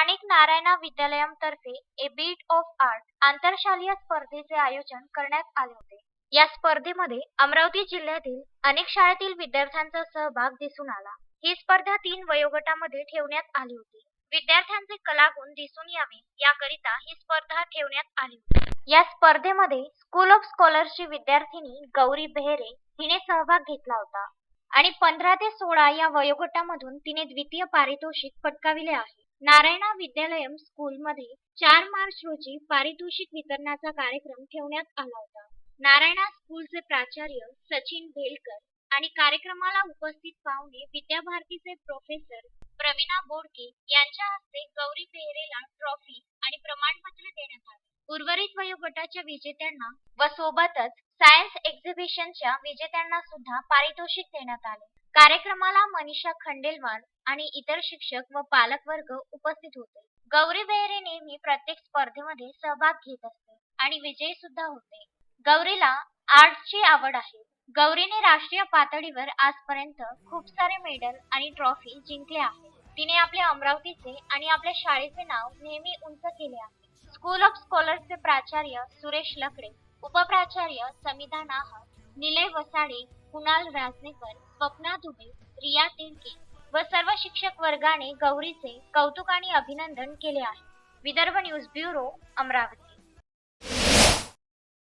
स्थानिक नारायणा विद्यालयातर्फे a beat of art आंतरशालीय स्पर्धेचे आयोजन करण्यात आले होते. या स्पर्धेमध्ये अमरावती जिल्ह्यातील अनेक शाळेतील विद्यार्थ्यांचा सहभाग दिसून आला. ही स्पर्धा तीन वयोगटामध्ये ठेवण्यात आली होती. विद्यार्थ्यांचे कलागुण दिसून यावे याकरिता ही स्पर्धा ठेवण्यात आली होती. या स्पर्धेमध्ये स्कूल ऑफ स्कॉलरशिप विद्यार्थिनी गौरी बेहरे हिने सहभाग घेतला होता. आणि पंधरा ते सोळा या वयोगटामधून तिने द्वितीय पारितोषिक पटकाविले आहे. नारायणा विद्यालयम स्कूलमध्ये चार मार्च रोजी पारितोषिक वितरणाचा कार्यक्रम ठेवण्यात आला होता. नारायणा स्कूलचे प्राचार्य सचिन भेलकर आणि कार्यक्रमाला उपस्थित पाहुणे विद्याभारतीचे प्रोफेसर प्रवीणा बोडके यांच्या हस्ते गौरी पेहरेला ट्रॉफी आणि प्रमाणपत्र देण्यात आले. उर्वरित वयोगटाच्या विजेत्यांना व सोबतच सायन्स एक्झिबिशनच्या विजेत्यांना सुद्धा पारितोषिक देण्यात आले. कार्यक्रमाला मनीषा खंडेलवाल आणि इतर शिक्षक व पालक वर्ग उपस्थित होते. गौरी बेहरे नेहमी प्रत्येक स्पर्धेमध्ये सहभाग घेत असते आणि विजयी सुद्धा होते. गौरीला आर्टची आवड आहे. गौरीने राष्ट्रीय पातळीवर आजपर्यंत खूप सारे मेडल आणि ट्रॉफी जिंकले आहे तिने आपल्या अमरावतीचे आणि आपल्या शाळेचे नाव नेहमी उंच केले आहे. स्कूल ऑफ स्कॉलर्सचे प्राचार्य सुरेश लकडे उपप्राचार्य समिधा नाहर निलय वसाडे कुणाल राजनेकर स्वप्ना दुबे रिया टिंके व सर्व शिक्षक वर्गाने गौरीचे कौतुक आणि अभिनंदन केले आहे. Vidarbha news bureau Amravati.